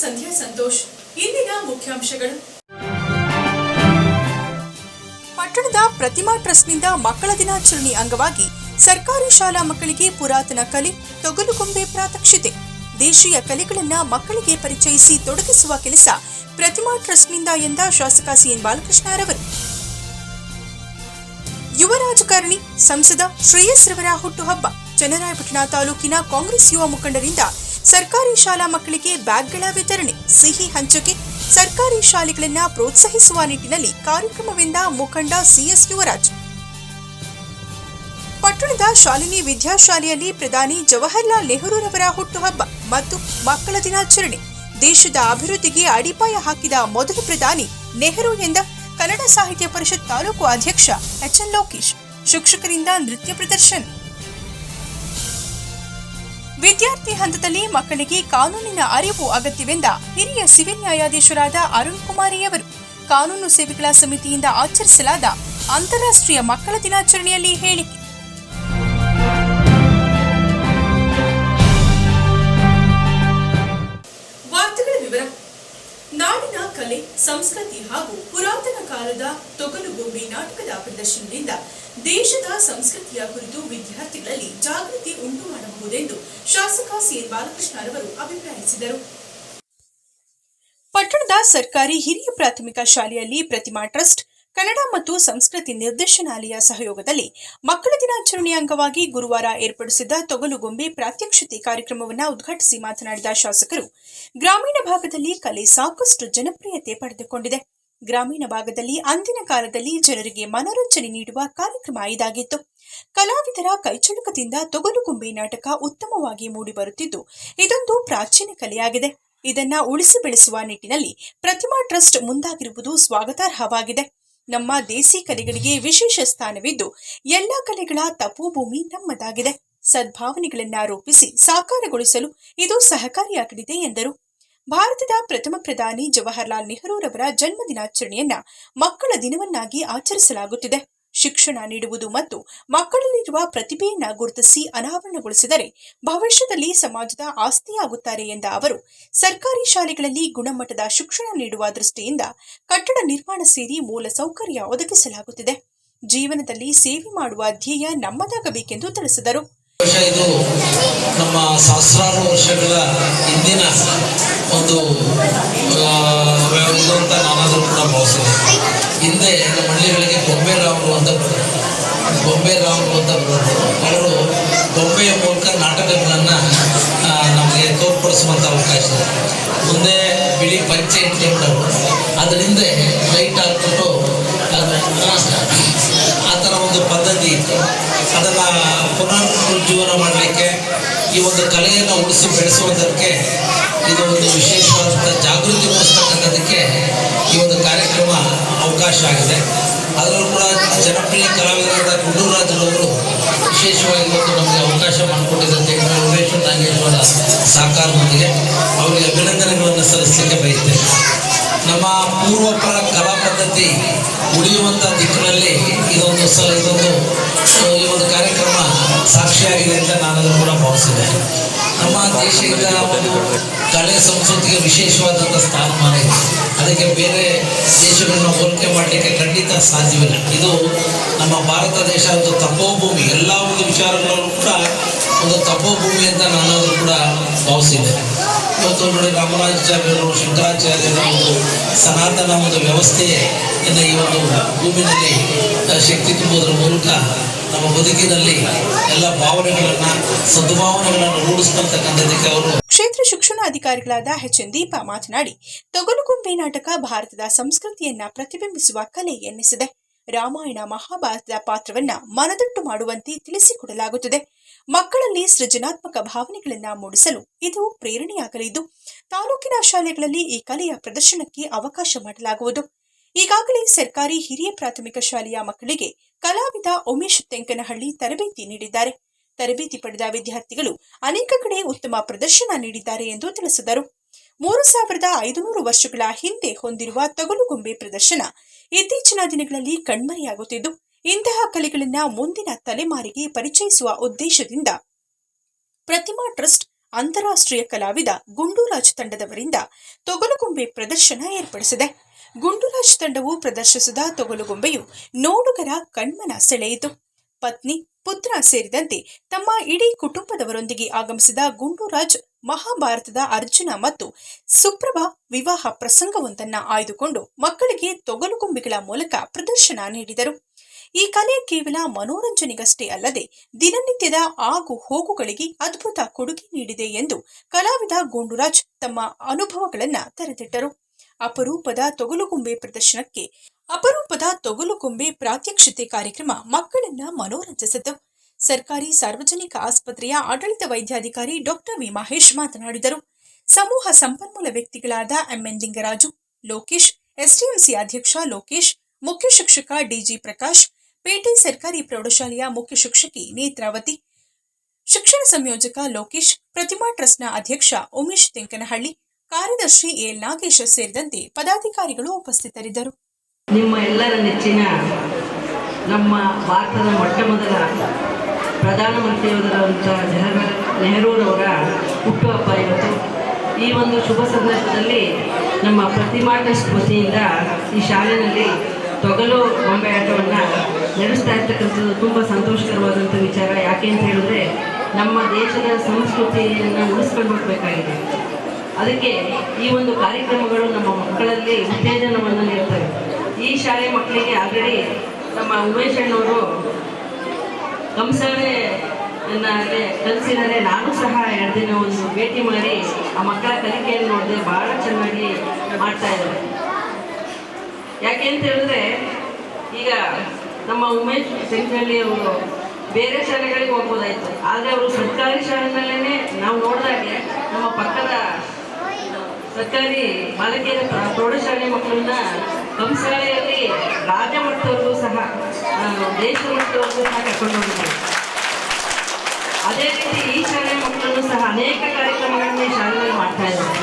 ಸಂಧ್ಯಾ ಸಂತೋಷ್ ಇಂದಿನ ಮುಖ್ಯಾಂಶಗಳು. ಪಟ್ಟಣದ ಪ್ರತಿಮಾ ಟ್ರಸ್ಟ್ನಿಂದ ಮಕ್ಕಳ ದಿನಾಚರಣೆ ಅಂಗವಾಗಿ ಸರ್ಕಾರಿ ಶಾಲಾ ಮಕ್ಕಳಿಗೆ ಪುರಾತನ ಕಲೆ ತೊಗಲುಗೊಂಬೆ ಪ್ರಾತ್ಯಕ್ಷಿತೆ. ದೇಶೀಯ ಕಲೆಗಳನ್ನ ಮಕ್ಕಳಿಗೆ ಪರಿಚಯಿಸಿ ತೊಡಗಿಸುವ ಕೆಲಸ ಪ್ರತಿಮಾ ಟ್ರಸ್ಟ್ನಿಂದ ಎಂದ ಶಾಸಕ ಸಿಎನ್ ಬಾಲಕೃಷ್ಣರವರು. ಯುವ ರಾಜಕಾರಣಿ ಸಂಸದ ಶ್ರೇಯಸ್ ರವರ ಹುಟ್ಟುಹಬ್ಬ. ಚನ್ನರಾಯಪಟ್ಟಣ ತಾಲೂಕಿನ ಕಾಂಗ್ರೆಸ್ ಯುವ ಮುಖಂಡರಿಂದ ಸರ್ಕಾರಿ ಶಾಲಾ ಮಕ್ಕಳಿಗೆ ಬ್ಯಾಗ್ಗಳ ವಿತರಣೆ. ಸಿಹಿ ಹಂಚಿಕೆ. ಸರ್ಕಾರಿ ಶಾಲೆಗಳನ್ನ ಪ್ರೋತ್ಸಾಹಿಸುವ ನಿಟ್ಟಿನಲ್ಲಿ ಕಾರ್ಯಕ್ರಮವೆಂದ ಮುಖಂಡ ಸಿಎಸ್ ಯುವರಾಜ್. ಪಟ್ಟಣದ ಶಾಲಿನಿ ವಿದ್ಯಾಶಾಲೆಯಲ್ಲಿ ಪ್ರಧಾನಿ ಜವಾಹರ್ಲಾಲ್ ನೆಹರೂರವರ ಹುಟ್ಟುಹಬ್ಬ ಮತ್ತು ಮಕ್ಕಳ ದಿನಾಚರಣೆ. ದೇಶದ ಅಭಿವೃದ್ಧಿಗೆ ಅಡಿಪಾಯ ಹಾಕಿದ ಮೊದಲ ಪ್ರಧಾನಿ ನೆಹರು ಎಂದ ಕನ್ನಡ ಸಾಹಿತ್ಯ ಪರಿಷತ್ ತಾಲೂಕು ಅಧ್ಯಕ್ಷ ಎಚ್ ಎನ್ ಲೋಕೇಶ್. ಶಿಕ್ಷಕರಿಂದ ನೃತ್ಯ ಪ್ರದರ್ಶನ. ವಿದ್ಯಾರ್ಥಿ ಹಂತದಲ್ಲಿ ಮಕ್ಕಳಿಗೆ ಕಾನೂನಿನ ಅರಿವು ಅಗತ್ಯವೆಂದ ಹಿರಿಯ ಸಿವಿಲ್ ನ್ಯಾಯಾಧೀಶರಾದ ಅರುಣ್ ಕುಮಾರಿಯವರು ಕಾನೂನು ಸೇವೆಗಳ ಸಮಿತಿಯಿಂದ ಆಚರಿಸಲಾದ ಅಂತಾರಾಷ್ಟ್ರೀಯ ಮಕ್ಕಳ ದಿನಾಚರಣೆಯಲ್ಲಿ ಹೇಳಿಕೆ. ಸಂಸ್ಕೃತಿ ಹಾಗೂ ಪುರಾತನ ಕಾಲದ ತೊಗಲು ತೊಗಲುಗೊಂಬೆ ನಾಟಕದ ಪ್ರದರ್ಶನದಿಂದ ದೇಶದ ಸಂಸ್ಕೃತಿಯ ಕುರಿತು ವಿದ್ಯಾರ್ಥಿಗಳಲ್ಲಿ ಜಾಗೃತಿ ಉಂಟು ಮಾಡಬಹುದೆಂದು ಶಾಸಕ ಸಿಎನ್ ಬಾಲಕೃಷ್ಣರವರು ಅಭಿಪ್ರಾಯಿಸಿದರು. ಪಟ್ಟಣದ ಸರ್ಕಾರಿ ಹಿರಿಯ ಪ್ರಾಥಮಿಕ ಶಾಲೆಯಲ್ಲಿ ಪ್ರತಿಮಾ ಟ್ರಸ್ಟ್ ಕನ್ನಡ ಮತ್ತು ಸಂಸ್ಕೃತಿ ನಿರ್ದೇಶನಾಲಯ ಸಹಯೋಗದಲ್ಲಿ ಮಕ್ಕಳ ದಿನಾಚರಣೆಯ ಅಂಗವಾಗಿ ಗುರುವಾರ ಏರ್ಪಡಿಸಿದ್ದ ತೊಗಲುಗೊಂಬೆ ಪ್ರಾತ್ಯಕ್ಷತೆ ಕಾರ್ಯಕ್ರಮವನ್ನು ಉದ್ಘಾಟಿಸಿ ಮಾತನಾಡಿದ ಶಾಸಕರು, ಗ್ರಾಮೀಣ ಭಾಗದಲ್ಲಿ ಕಲೆ ಸಾಕಷ್ಟು ಜನಪ್ರಿಯತೆ ಪಡೆದುಕೊಂಡಿದೆ. ಗ್ರಾಮೀಣ ಭಾಗದಲ್ಲಿ ಅಂದಿನ ಕಾಲದಲ್ಲಿ ಜನರಿಗೆ ಮನೋರಂಜನೆ ನೀಡುವ ಕಾರ್ಯಕ್ರಮ ಇದಾಗಿತ್ತು. ಕಲಾವಿದರ ಕೈಚಳಕದಿಂದ ತೊಗಲುಗೊಂಬೆ ನಾಟಕ ಉತ್ತಮವಾಗಿ ಮೂಡಿಬರುತ್ತಿದ್ದು, ಇದೊಂದು ಪ್ರಾಚೀನ ಕಲೆಯಾಗಿದೆ. ಇದನ್ನ ಉಳಿಸಿ ಬೆಳೆಸುವ ನಿಟ್ಟಿನಲ್ಲಿ ಪ್ರತಿಮಾ ಟ್ರಸ್ಟ್ ಮುಂದಾಗಿರುವುದು ಸ್ವಾಗತಾರ್ಹವಾಗಿದೆ. ನಮ್ಮ ದೇಸಿ ಕಲೆಗಳಿಗೆ ವಿಶೇಷ ಸ್ಥಾನವಿದ್ದು ಎಲ್ಲ ಕಲೆಗಳ ತಪೋಭೂಮಿ ನಮ್ಮದಾಗಿದೆ. ಸದ್ಭಾವನೆಗಳನ್ನ ರೂಪಿಸಿ ಸಾಕಾರಗೊಳಿಸಲು ಇದು ಸಹಕಾರಿಯಾಗಲಿದೆ ಎಂದರು. ಭಾರತದ ಪ್ರಥಮ ಪ್ರಧಾನಿ ಜವಾಹರ್ಲಾಲ್ ನೆಹರೂರವರ ಜನ್ಮ ದಿನಾಚರಣೆಯನ್ನ ಮಕ್ಕಳ ದಿನವನ್ನಾಗಿ ಆಚರಿಸಲಾಗುತ್ತಿದೆ. ಶಿಕ್ಷಣ ನೀಡುವುದು ಮತ್ತು ಮಕ್ಕಳಲ್ಲಿರುವ ಪ್ರತಿಭೆಯನ್ನು ಗುರುತಿಸಿ ಅನಾವರಣಗೊಳಿಸಿದರೆ ಭವಿಷ್ಯದಲ್ಲಿ ಸಮಾಜದ ಆಸ್ತಿಯಾಗುತ್ತಾರೆ ಎಂದ ಅವರು, ಸರ್ಕಾರಿ ಶಾಲೆಗಳಲ್ಲಿ ಗುಣಮಟ್ಟದ ಶಿಕ್ಷಣ ನೀಡುವ ದೃಷ್ಟಿಯಿಂದ ಕಟ್ಟಡ ನಿರ್ಮಾಣ ಸೇರಿ ಮೂಲ ಸೌಕರ್ಯ ಒದಗಿಸಲಾಗುತ್ತಿದೆ. ಜೀವನದಲ್ಲಿ ಸೇವೆ ಮಾಡುವ ಧ್ಯೇಯ ನಮ್ಮದಾಗಬೇಕೆಂದು ತಿಳಿಸಿದರು. ವರ್ಷ ಇದು ನಮ್ಮ ಸಹಸ್ರಾರು ವರ್ಷಗಳ ಹಿಂದಿನ ಒಂದು ಇದು ಅಂತ ನಾನಾದರೂ ಕೂಡ ಭಾವಿಸಿದೆ ಹಿಂದೆ ನಮ್ಮ ಹಳ್ಳಿಗಳಿಗೆ ಬೊಂಬೆ ರಾಮರು ಅಂತ ಗೊಂಬೆ ರಾಮರು ಅಂತ ಬರೋದು ಅವರು ಬೊಂಬೆಯ ಮೂಲಕ ನಾಟಕಗಳನ್ನು ನಮಗೆ ತೋರ್ಪಡಿಸುವಂಥ ಅವಕಾಶ. ಇದೆ ಮುಂದೆ ಬಿಳಿ ಪಂಚೆ ಇಟ್ಕೊಂಡವರು. ಅದರಿಂದ ಲೈಟ್ ಹಾಕ್ಬಿಟ್ಟು ಆ ಥರ ಒಂದು ಪದ್ಧತಿ ಇತ್ತು. ಅದನ್ನು ಪುನರುಜ್ಜೀವನ ಮಾಡಲಿಕ್ಕೆ ಈ ಒಂದು ಕಲೆಯನ್ನು ಉಳಿಸಿ ಬೆಳೆಸುವುದಕ್ಕೆ ಇದು ಒಂದು ವಿಶೇಷವಾದಂಥ ಜಾಗೃತಿ ಮೂಡಿಸ್ತಕ್ಕಂಥದ್ದಕ್ಕೆ ಈ ಒಂದು ಕಾರ್ಯಕ್ರಮ ಅವಕಾಶ ಆಗಿದೆ. ಅದರಲ್ಲೂ ಕೂಡ ಜನಪ್ರಿಯ ಕಲಾವಿದರಾದ ಗುಂಡೂರಾಜರವರು ವಿಶೇಷವಾಗಿ ಇವತ್ತು ನಮಗೆ ಅವಕಾಶ ಮಾಡಿಕೊಟ್ಟಿದ್ದಂತೆ ಉಮೇಶ್ವರ ನಾಗೇಶ್ವರ ಸಹಕಾರದೊಂದಿಗೆ ಅವರಿಗೆ ಅಭಿನಂದನೆಗಳನ್ನು ಸಲ್ಲಿಸಲಿಕ್ಕೆ ಬಯಸ್ತೇನೆ. ನಮ್ಮ ಪೂರ್ವಪರ ಕಲಾ ಪದ್ಧತಿ ಉಳಿಯುವಂಥ ದಿಕ್ಕಿನಲ್ಲಿ ಇದೊಂದು ಸ, ಇದೊಂದು ಈ ಒಂದು ಕಾರ್ಯಕ್ರಮ ಸಾಕ್ಷಿಯಾಗಿದೆ ಅಂತ ನಾನದನ್ನು ಕೂಡ ಭಾವಿಸಿದೆ. ನಮ್ಮ ದೇಶದ ಒಂದು ಕಲೆ ಸಂಸ್ಕೃತಿಗೆ ವಿಶೇಷವಾದಂಥ ಸ್ಥಾನಮಾನ ಇದೆ. ಅದಕ್ಕೆ ಬೇರೆ ದೇಶಗಳನ್ನು ಹೋಲಿಕೆ ಮಾಡಲಿಕ್ಕೆ ಖಂಡಿತ ಸಾಧ್ಯವಿಲ್ಲ. ಇದು ನಮ್ಮ ಭಾರತ ದೇಶ ಒಂದು ತಪೋಭೂಮಿ. ಎಲ್ಲ ಒಂದು ವಿಚಾರಗಳನ್ನು ಕೂಡ ಒಂದು ತಪೋಭೂಮಿ ಅಂತ ನಾನಾದರೂ ಕೂಡ ಭಾವಿಸಿದೆ ಇವತ್ತು ನೋಡಿ ರಾಮರಾಜಾಚಾರ್ಯರು ಶಂಕರಾಚಾರ್ಯರ ಒಂದು ಸನಾತನ ಒಂದು ವ್ಯವಸ್ಥೆಯೇ ಇನ್ನು ಈ ಒಂದು ಭೂಮಿನಲ್ಲಿ ಶಕ್ತಿ ತುಂಬುವುದರ ಮೂಲಕ ನಮ್ಮ ಬದುಕಿನಲ್ಲಿ ಎಲ್ಲ ಭಾವನೆಗಳನ್ನು, ಸದ್ಭಾವನೆಗಳನ್ನು ರೂಢಿಸ್ತಕ್ಕಂಥದ್ದಕ್ಕೆ ಅವರು ಕ್ಷೇತ್ರ ಶಿಕ್ಷಣಾಧಿಕಾರಿಗಳಾದ ಎಚ್ ಎನ್ ದೀಪ ಮಾತನಾಡಿ, ತೊಗಲುಗುಂಬೆ ನಾಟಕ ಭಾರತದ ಸಂಸ್ಕೃತಿಯನ್ನ ಪ್ರತಿಬಿಂಬಿಸುವ ಕಲೆ ಎನ್ನಿಸಿದೆ. ರಾಮಾಯಣ ಮಹಾಭಾರತದ ಪಾತ್ರವನ್ನ ಮನದಟ್ಟು ಮಾಡುವಂತೆ ತಿಳಿಸಿಕೊಡಲಾಗುತ್ತದೆ. ಮಕ್ಕಳಲ್ಲಿ ಸೃಜನಾತ್ಮಕ ಭಾವನೆಗಳನ್ನ ಮೂಡಿಸಲು ಇದು ಪ್ರೇರಣೆಯಾಗಲಿದ್ದು, ತಾಲೂಕಿನ ಶಾಲೆಗಳಲ್ಲಿ ಈ ಕಲೆಯ ಪ್ರದರ್ಶನಕ್ಕೆ ಅವಕಾಶ ಮಾಡಲಾಗುವುದು. ಈಗಾಗಲೇ ಸರ್ಕಾರಿ ಹಿರಿಯ ಪ್ರಾಥಮಿಕ ಶಾಲೆಯ ಮಕ್ಕಳಿಗೆ ಕಲಾವಿದ ಉಮೇಶ್ ತೆಂಕನಹಳ್ಳಿ ತರಬೇತಿ ನೀಡಿದ್ದಾರೆ. ತರಬೇತಿ ಪಡೆದ ವಿದ್ಯಾರ್ಥಿಗಳು ಅನೇಕ ಕಡೆ ಉತ್ತಮ ಪ್ರದರ್ಶನ ನೀಡಿದ್ದಾರೆ ಎಂದು ತಿಳಿಸಿದರು. ಮೂರು ಸಾವಿರದ ಐದುನೂರು ವರ್ಷಗಳ ಹಿಂದೆ ಹೊಂದಿರುವ ತಗಲುಗೊಂಬೆ ಪ್ರದರ್ಶನ ಇತ್ತೀಚಿನ ದಿನಗಳಲ್ಲಿ ಕಣ್ಮರೆಯಾಗುತ್ತಿದ್ದು, ಇಂತಹ ಕಲೆಗಳನ್ನ ಮುಂದಿನ ತಲೆಮಾರಿಗೆ ಪರಿಚಯಿಸುವ ಉದ್ದೇಶದಿಂದ ಪ್ರತಿಮಾ ಟ್ರಸ್ಟ್ ಅಂತಾರಾಷ್ಟ್ರೀಯ ಕಲಾವಿದ ಗುಂಡೂರಾಜ್ ತಂಡದವರಿಂದ ತೊಗಲುಗೊಂಬೆ ಪ್ರದರ್ಶನ ಏರ್ಪಡಿಸಿದೆ. ಗುಂಡೂರಾಜ್ ತಂಡವು ಪ್ರದರ್ಶಿಸಿದ ತೊಗಲುಗೊಂಬೆಯು ನೋಡುಗರ ಕಣ್ಮನ ಸೆಳೆಯಿತು. ಪತ್ನಿ ಪುತ್ರ ಸೇರಿದಂತೆ ತಮ್ಮ ಇಡೀ ಕುಟುಂಬದವರೊಂದಿಗೆ ಆಗಮಿಸಿದ ಗುಂಡೂರಾಜ್ ಮಹಾಭಾರತದ ಅರ್ಜುನ ಮತ್ತು ಸುಪ್ರಭ ವಿವಾಹ ಪ್ರಸಂಗವೊಂದನ್ನ ಆಯ್ದುಕೊಂಡು ಮಕ್ಕಳಿಗೆ ತೊಗಲುಗೊಂಬೆಗಳ ಮೂಲಕ ಪ್ರದರ್ಶನ ನೀಡಿದರು. ಈ ಕಲೆ ಕೇವಲ ಮನೋರಂಜನೆಗಷ್ಟೇ ಅಲ್ಲದೆ ದಿನನಿತ್ಯದ ಆಗು ಹೋಗುಗಳಿಗೆ ಅದ್ಭುತ ಕೊಡುಗೆ ನೀಡಿದೆ ಎಂದು ಕಲಾವಿದ ಗೋಂಡುರಾಜ್ ತಮ್ಮ ಅನುಭವಗಳನ್ನ ತೆರೆದಿಟ್ಟರು. ಅಪರೂಪದ ತೊಗಲುಗೊಂಬೆ ಪ್ರದರ್ಶನಕ್ಕೆ ಅಪರೂಪದ ತೊಗಲುಗೊಂಬೆ ಪ್ರಾತ್ಯಕ್ಷತೆ ಕಾರ್ಯಕ್ರಮ ಮಕ್ಕಳನ್ನ ಮನೋರಂಜಿಸಿತು. ಸರ್ಕಾರಿ ಸಾರ್ವಜನಿಕ ಆಸ್ಪತ್ರೆಯ ಆಡಳಿತ ವೈದ್ಯಾಧಿಕಾರಿ ಡಾಕ್ಟರ್ ವಿ ಮಹೇಶ್ ಮಾತನಾಡಿದರು. ಸಮೂಹ ಸಂಪನ್ಮೂಲ ವ್ಯಕ್ತಿಗಳಾದ M N Lingaraju, Lokesh, SDMC ಅಧ್ಯಕ್ಷ ಲೋಕೇಶ್, ಮುಖ್ಯ ಶಿಕ್ಷಕ ಡಿಜಿ ಪ್ರಕಾಶ್, ಪೇಟೆ ಸರ್ಕಾರಿ ಪ್ರೌಢಶಾಲೆಯ ಮುಖ್ಯ ಶಿಕ್ಷಕಿ ನೇತ್ರಾವತಿ, ಶಿಕ್ಷಣ ಸಂಯೋಜಕ ಲೋಕೇಶ್, ಪ್ರತಿಮಾ ಟ್ರಸ್ಟ್ನ ಅಧ್ಯಕ್ಷ ಉಮೇಶ್ ತೆಂಕನಹಳ್ಳಿ, ಕಾರ್ಯದರ್ಶಿ ಎಲ್ ನಾಗೇಶ್ ಸೇರಿದಂತೆ ಪದಾಧಿಕಾರಿಗಳು ಉಪಸ್ಥಿತರಿದ್ದರು. ನಿಮ್ಮ ಎಲ್ಲರ ನೆಚ್ಚಿನ ನಮ್ಮ ಭಾರತದ ಮೊಟ್ಟ ಮೊದಲ ಪ್ರಧಾನಮಂತ್ರಿಯವರಂಥ ಜವಾಹರ್ಲಾಲ್ ನೆಹರೂರವರ ಹುಟ್ಟುಹಬ್ಬ ಇವತ್ತು. ಈ ಒಂದು ಶುಭ ಸಂದರ್ಭದಲ್ಲಿ ನಮ್ಮ ಪ್ರತಿಮಾ ಟ್ರಸ್ಟ್ ವತಿಯಿಂದ ಈ ಶಾಲೆಯಲ್ಲಿ ತೊಗಲು ಗೊಂಬೆ ಆಟವನ್ನು ನಡೆಸ್ತಾ ಇರ್ತಕ್ಕಂಥದ್ದು ತುಂಬ ಸಂತೋಷಕರವಾದಂಥ ವಿಚಾರ. ಯಾಕೆ ಅಂತ ಹೇಳಿದ್ರೆ ನಮ್ಮ ದೇಶದ ಸಂಸ್ಕೃತಿಯನ್ನು ಉಳಿಸ್ಕೊಂಡು ಹೋಗಬೇಕಾಗಿದೆ. ಅದಕ್ಕೆ ಈ ಒಂದು ಕಾರ್ಯಕ್ರಮಗಳು ನಮ್ಮ ಮಕ್ಕಳಲ್ಲಿ ಉತ್ತೇಜನವನ್ನು ನೀಡ್ತವೆ. ಈ ಶಾಲೆ ಮಕ್ಕಳಿಗೆ ಆಲ್ರೆಡಿ ನಮ್ಮ ಉಮೇಶ್ ಅಣ್ಣವರು ಕಂಸಾಳೆ ಕಲಿಸಿದರೆ ನಾನು ಸಹ ಎರಡು ದಿನ ಒಂದು ಭೇಟಿ ಮಾಡಿ ಆ ಮಕ್ಕಳ ಕಲಿಕೆಯನ್ನು ನೋಡಿದೆ ಭಾಳ ಚೆನ್ನಾಗಿ ಮಾಡ್ತಾ ಇದ್ದಾರೆ. ಯಾಕೆ ಅಂತ ಹೇಳಿದ್ರೆ, ಈಗ ನಮ್ಮ ಉಮೇಶ್ ಸೆಂಟ್ರಲ್ಲಿ ಅವರು ಬೇರೆ ಶಾಲೆಗಳಿಗೆ ಹೋಗ್ಬೋದಾಯ್ತು. ಆದರೆ ಅವರು ಸರ್ಕಾರಿ ಶಾಲೆನಲ್ಲೇ ನಾವು ನೋಡಿದಾಗೆ ನಮ್ಮ ಪಕ್ಕದ ಸರ್ಕಾರಿ ಬಾಲಕಿಯರ ಪ್ರ- ಪ್ರೌಢಶಾಲೆ ಮಕ್ಕಳನ್ನ ಕಂಸಾಳೆಯಲ್ಲಿ ರಾಜ್ಯ ಮಟ್ಟದವರೆಗೂ ಸಹ ದೇಶ ಮಟ್ಟದವರೆಗೂ ಸಹ ಕರ್ಕೊಂಡು ಹೋಗಿದ್ದಾರೆ. ಅದೇ ರೀತಿ ಈ ಶಾಲೆ ಮಕ್ಕಳನ್ನು ಸಹ ಅನೇಕ ಕಾರ್ಯಕ್ರಮಗಳನ್ನ ಈ ಶಾಲೆಯಲ್ಲಿ ಮಾಡ್ತಾ ಇದ್ದಾರೆ.